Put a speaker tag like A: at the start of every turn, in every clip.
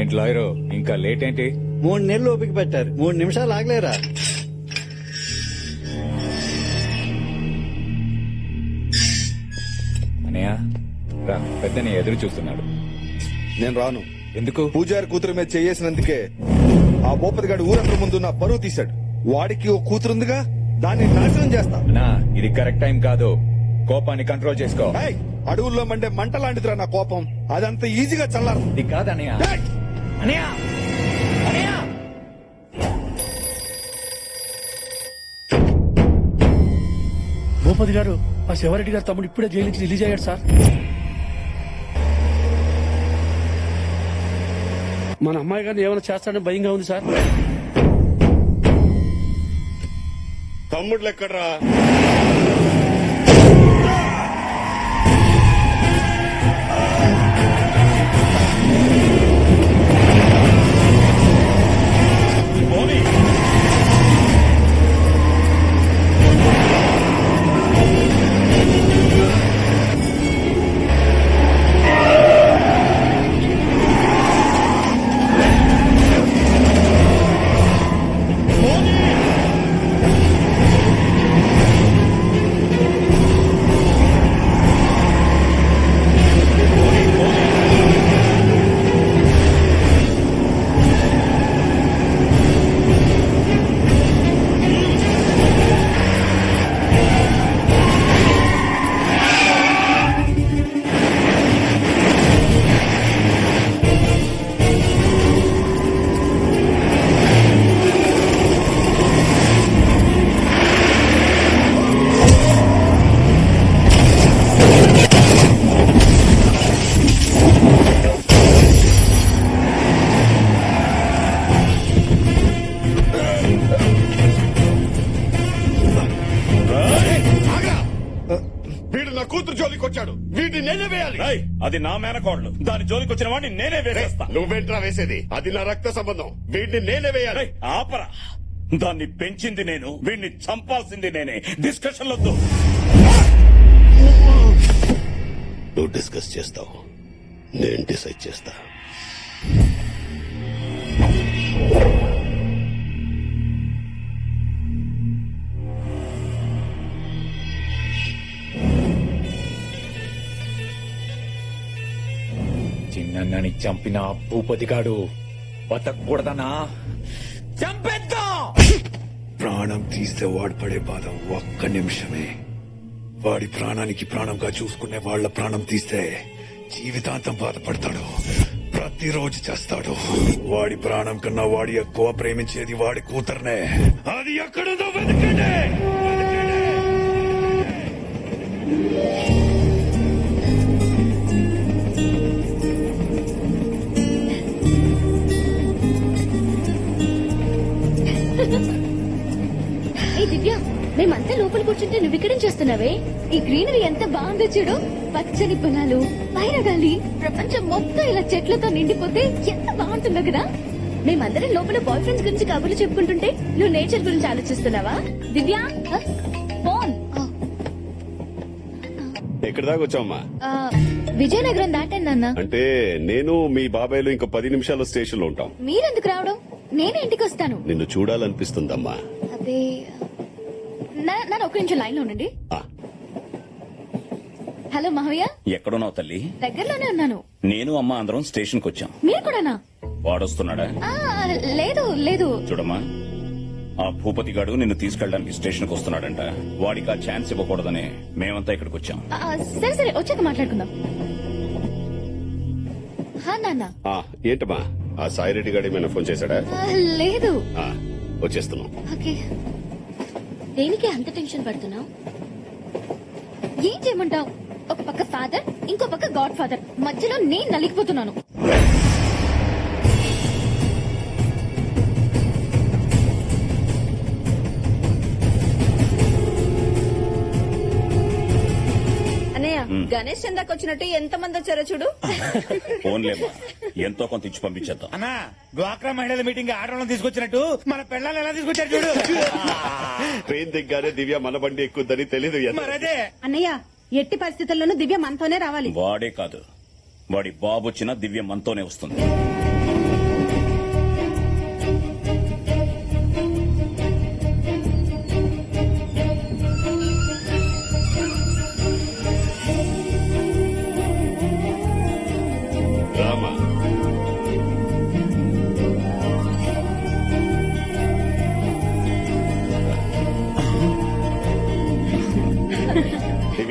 A: ఏంటి లాయరు ఇంకా లేట్ ఏంటి?
B: మూడు నెలలు ఓపిక పెట్టారు. మూడు నిమిషాలు ఆగలేరా?
A: అనయ్య రా పెద్దని ఎదురు చూస్తున్నాడు.
C: నేను రాను.
A: ఎందుకు?
C: పూజారి కూతురు మీద చేయేసినందుకే ఆ భూపతి గారు ఊరందరి ముందు నా పరువు తీశాడు. వాడికి ఓ కూతురుందిగా దాన్ని నాశనం చేస్తా.
A: నా ఇది కరెక్ట్ టైం కాదు. కోపాన్ని కంట్రోల్ చేసుకో.
C: ఏయ్, అడవుల్లో మండే మంట లాంటిదిరా నా కోపం. అదంత ఈజీగా చల్లారు
A: ఇది కాదనయ్య. అనయా! అనయా!
D: భూపతి గారు ఆ శివారెడ్డి గారు తమ్ముడు ఇప్పుడే జైలు నుంచి రిలీజ్ అయ్యాడు సార్. మన అమ్మాయి గారిని ఏమైనా చేస్తాడని భయంగా ఉంది సార్.
E: తమ్ముడు
F: లెక్కడ్రా? అది నా మేనకోడలు. దాని జోలికి వచ్చిన వాడిని నేనే వేసేస్తా.
E: నువ్వేంట్రా వేసేది? అది నా రక్త సంబంధం. వీడిని నేనే వేయాలి.
F: ఆపరా. దాన్ని పెంచింది నేను వీడిని చంపాల్సింది నేనే. డిస్కషన్ వద్దు
E: నువ్వు డిస్కస్ చేస్తావు. నేను డిసైడ్ చేస్తా.
A: చిన్నని చంపిన భూపతిగాడు భూపతి బతకూడదనా చంపేద్దాం!
G: ప్రాణం తీస్తే వాడు పడే బాధ ఒక్క నిమిషమే. వాడి ప్రాణానికి ప్రాణంగా చూసుకునే వాళ్ళ ప్రాణం తీస్తే జీవితాంతం బాధపడతాడు. ప్రతిరోజు చేస్తాడు. వాడి ప్రాణం కన్నా వాడి ఎక్కువ ప్రేమించేది వాడి కూతురునే. అది ఎక్కడుందో వెతకండి!
H: దివ్య మేమంతా లోపల కూర్చుంటే నువ్వు ఇక్కడేం చేస్తున్నావే? ఈ గ్రీనరీ ఎంత బాగుందో చూడు. పచ్చని పొలాలు పైన గాలి ప్రపంచం మొత్తం ఇలా చెట్లతో నిండిపోతే ఎంత బాగుంటుందో కదా. మేమందరం లోపల బాయ్ ఫ్రెండ్స్ గురించి కబుర్లు చెప్పుకుంటుంటే నువ్వు నేచర్ గురించి ఆలోచిస్తున్నావా? దివ్య ఫోన్.
E: ఎక్కడి దాకా వచ్చావమ్మా?
H: విజయనగరం దాటాను నాన్న.
E: అంటే నేను మీ బాబాయ్లు ఇంకో పది నిమిషాల్లో స్టేషన్లో ఉంటాం.
H: మీరెందుకు రావడం? నేనే ఇంటికి వస్తాను.
E: నిన్ను చూడాలనిపిస్తుందమ్మా.
H: అదే నన్ను ఒక నిమిషం లైన్లో ఉండండి హలో మహవయ్య.
F: ఎక్కడున్నావు తల్లి?
H: దగ్గరలోనే ఉన్నాను.
F: నేను అమ్మ అందరం స్టేషన్కు వచ్చాం.
H: మీరు కూడానా?
F: వాడొస్తున్నాడా?
H: లేదు లేదు.
F: చూడమ్మా ఆ భూపతి గాడు నిన్ను తీసుకెళ్ళడానికి స్టేషన్కు వస్తున్నాడంట. వాడికి ఆ ఛాన్స్ ఇవ్వకూడదని మేమంతా ఇక్కడికి వచ్చాం.
H: సరే సరే వచ్చాక మాట్లాడుకుందాం. హా నాన్న.
E: ఏంటమ్మా? ఆ సాయిరెడ్డి గారు ఏమైనా ఫోన్ చేశాడా?
H: లేదు.
E: ఆ, వచ్చేస్తున్నాం.
H: ఓకే. దేనికి అంత టెన్షన్ పడుతున్నావు? ఏం చేయమంటావు? ఒక పక్క ఫాదర్ ఇంకో పక్క గాడ్ ఫాదర్ మధ్యలో నేను నలిగిపోతున్నాను.
I: గణేష్ చందాకి వచ్చినట్టు ఎంత మంది వచ్చారో చూడు.
F: ఎంతో కొంత ఇచ్చి పంపించేద్దాం.
J: అన్నా డ్వాక్రా మహిళల మీటింగ్ ఆడవాళ్ళని తీసుకొచ్చినట్టు మన పిల్లల్ని ఎలా తీసుకొచ్చారు చూడు.
E: ట్రైన్ దిగ్గానే దివ్య మన బండి ఎక్కుద్దని తెలీదు
J: మరదే.
I: అన్నయ్య ఎట్టి పరిస్థితుల్లోనూ దివ్య మనతోనే రావాలి.
F: వాడే కాదు. వాడి బాబు వచ్చిన దివ్య మనతోనే వస్తుంది.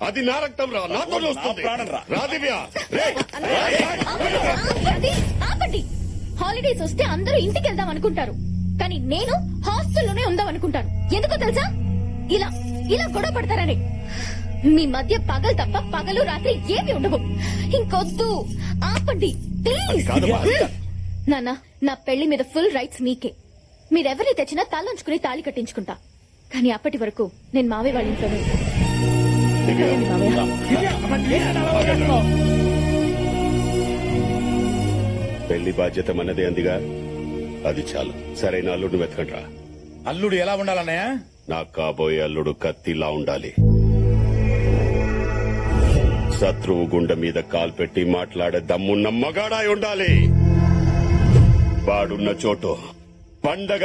E: అది నా రక్తం రా నాతో
F: నా
E: వస్తుంది.
F: ప్రాణం రా.
E: రా దివ్య. రేయ్
H: ఆపండి ఆపండి హాలిడేస్ వస్తే అందరూ ఇంటికి వెళ్దాం అనుకుంటారు. కానీ నేను హాస్టల్లోనే ఉందాం అనుకుంటాను. ఎందుకో తెలుసా? ఇలా ఇలా గొడవ పడతారని. మీ మధ్య పగలు తప్ప పగలు రాత్రి ఏమి ఉండవు. ఇంకొద్దు ఆపండి ప్లీజ్. నాన్న నా పెళ్ళి మీద ఫుల్ రైట్స్ మీకే. మీరెవరిని తెచ్చినా తలంచుకుని తాళి కట్టించుకుంటా. కానీ అప్పటి వరకు నేను మావే వాళ్ళ ఇంట్లోనే
E: పెళ్ళి బాధ్యత మనదే అందిగా. అది చాలు. సరైన అల్లుడిని వెతకండ్రా.
J: అల్లుడు ఎలా ఉండాలన్నయ్య?
E: నాకు కాబోయే అల్లుడు కత్తిలా ఉండాలి. శత్రువు గుండె మీద కాలు పెట్టి మాట్లాడే దమ్మున్న మగాడాయి ఉండాలి. వాడున్న చోటు పండగ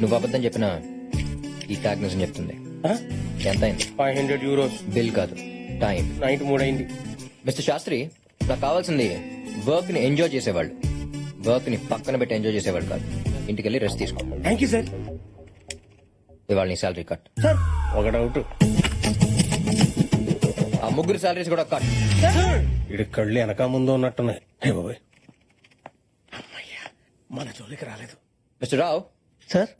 K: నువ్వు అబద్ధం చెప్పినా ఈ కాగ్నిజం చెప్తుంది. ఎంత అయింది
L: ఫైవ్ హండ్రెడ్ యూరోస్.
K: బిల్ కాదు టైం.
L: నైట్ మూడైంది.
K: మిస్టర్ శాస్త్రి నాకు కావాల్సింది వర్క్ని ఎంజాయ్ చేసేవాళ్ళు. వర్క్ని పక్కన పెట్టి ఎంజాయ్ చేసేవాళ్ళు కాదు. ఇంటికి వెళ్ళి రెస్ట్ తీసుకో.
L: థ్యాంక్ యూ సార్
K: ఇవాళ నీ శాలరీ కట్.
L: సార్ ఒక డౌట్.
K: ఆ ముగ్గురు శాలరీస్ కూడా కట్.
L: ఇడి కళ్ళు వెనక ముందు ఉన్నట్టున్నాయి. హే బాబాయ్. అమ్మయ్యా మన జోలికి రాలేదు.
K: Mister Rao
L: sir?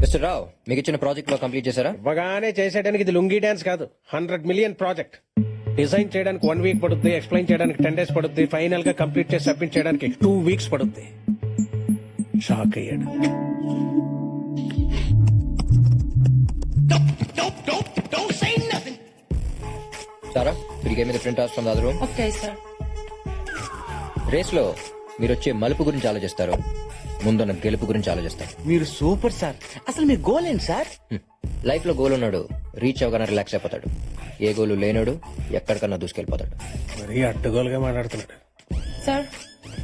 K: Mister Rao మీకు ఇచ్చిన ప్రాజెక్ట్లో కంప్లీట్ చేశారా?
L: ఇవ్వగానే చేసేయడానికి ఇది లుంగీ డాన్స్ కాదు. Hundred million project. డిజైన్ చేయడానికి వన్ వీక్ పడుద్ది ఎక్స్ప్లెయిన్ చేయడానికి టెన్ డేస్ పడుద్ది ఫైనల్గా కంప్లీట్ చేసి సబ్మిట్ చేయడానికి టూ వీక్స్ పడుద్ది. షాక్ అయ్యాడు.
K: సారా తిరిగే మీద print out from the room.
I: Okay sir
K: లో మీరు వచ్చే మలుపు గురించి ఆలోచిస్తారు. ముందున్న గెలుపు గురించి ఆలోచిస్తారు.
J: మీరు సూపర్ సార్. అసలు మీ గోల్ ఏంటి సార్?
K: లైఫ్లో గోల్ ఉన్నాడు రీచ్ అవగానే రిలాక్స్ అయిపోతాడు. ఏ గోలు లేనోడు ఎక్కడికన్నా దూసుకెళ్ళిపోతాడు.
L: మరీ అడ్డగోలుగా మాట్లాడుతున్నాడు.
I: సార్